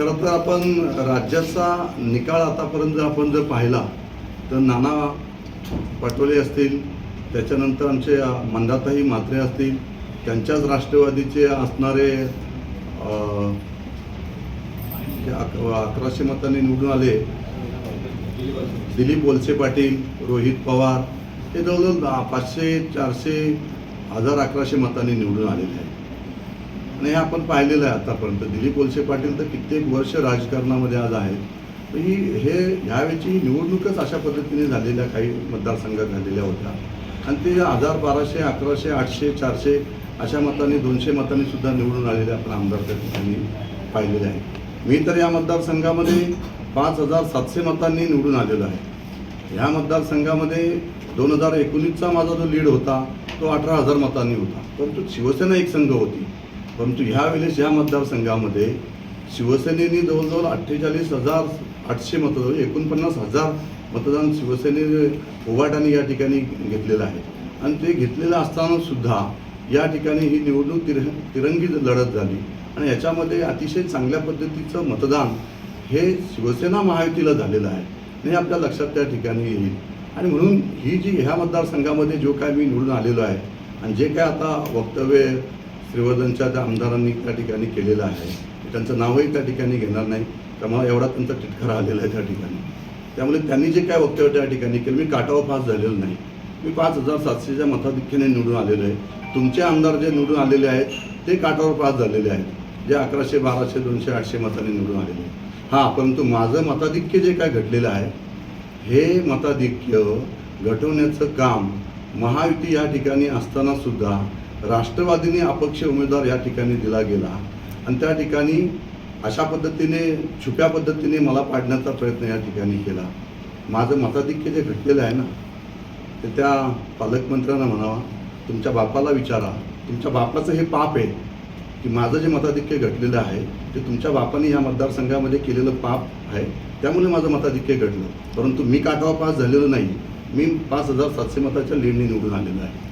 खरं तर आपण राज्याचा निकाल आतापर्यंत जर आपण जर पाहिला तर नाना पटोले असतील त्याच्यानंतर आमचे मंदाताई म्हात्रे असतील त्यांच्याच राष्ट्रवादीचे असणारे अकराशे मतांनी निवडून आले दिलीप वलसे पाटील रोहित पवार हे जवळजवळ पाचशे चारशे हजार अकराशे मतांनी निवडून आलेले आहेत. आणि हे आपण पाहिलेलं आहे आतापर्यंत. दिलीप वलसे पाटील तर कित्येक वर्ष राजकारणामध्ये आज आहेत. ही हे ह्यावेळची निवडणूकच अशा पद्धतीने झालेल्या काही मतदारसंघात झालेल्या होत्या. आणि ते हजार बाराशे अकराशे आठशे चारशे अशा मतांनी दोनशे मतांनी सुद्धा निवडून आलेले आपण आमदार त्या ठिकाणी पाहिलेले आहे मी तर या मतदारसंघामध्ये पाच हजार सातशे मतांनी निवडून आलेलो आहे. ह्या मतदारसंघामध्ये दोन हजार एकोणीसचा माझा जो लीड होता तो अठरा हजार मतांनी होता. परंतु शिवसेना एक संघ होती. परंतु ह्या वेळेस या मतदारसंघामध्ये शिवसेनेने जवळजवळ अठ्ठेचाळीस हजार आठशे मतदार एकोणपन्नास हजार मतदान शिवसेने उभाटाने या ठिकाणी घेतलेलं आहे. आणि ते घेतलेलं असताना सुद्धा या ठिकाणी ही निवडणूक तिर तिरंगी लढत झाली. आणि याच्यामध्ये अतिशय चांगल्या पद्धतीचं मतदान हे शिवसेना महायुतीला झालेलं आहे. हे आपल्या लक्षात त्या ठिकाणी येईल. आणि म्हणून ही जी ह्या मतदारसंघामध्ये जो काय मी निवडून आलेलो आहे आणि जे काय आता वक्तव्य श्रीवर्धनच्या त्या आमदारांनी त्या ठिकाणी केलेलं आहे. त्यांचं नावही त्या ठिकाणी घेणार नाही. त्यामुळे एवढा त्यांचा तिटकारा आलेला आहे त्या ठिकाणी. त्यामुळे त्यांनी जे काय वक्तव्य त्या ठिकाणी केलं मी काटावर पास झालेलो नाही. मी पाच हजार सातशेच्या मताधिक्याने निवडून आलेलो आहे. तुमचे आमदार जे निवडून आलेले आहेत ते काटावर पास झालेले आहेत. जे अकराशे बाराशे दोनशे आठशे मताने निवडून आलेले आहेत. हां परंतु माझं मताधिक्य जे काय घडलेलं आहे हे मताधिक्य घटवण्याचं काम महायुती या ठिकाणी असताना सुद्धा राष्ट्रवादीने अपक्ष उमेदवार या ठिकाणी दिला गेला. आणि त्या ठिकाणी अशा पद्धतीने छुप्या पद्धतीने मला पाडण्याचा प्रयत्न या ठिकाणी केला. माझं मताधिक्य जे घटलेलं आहे ना ते त्या पालकमंत्र्यांना म्हणावा तुमच्या बापाला विचारा. तुमच्या बापाचं हे पाप आहे की माझं जे मताधिक्य घटलेलं आहे ते तुमच्या बापाने या मतदारसंघामध्ये केलेलं पाप आहे त्यामुळे माझं मताधिक्य घडलं. परंतु मी काटावा पास झालेलो नाही. मी पाच हजार सातशे मताच्या लीडने निवडून आलेलो आहे.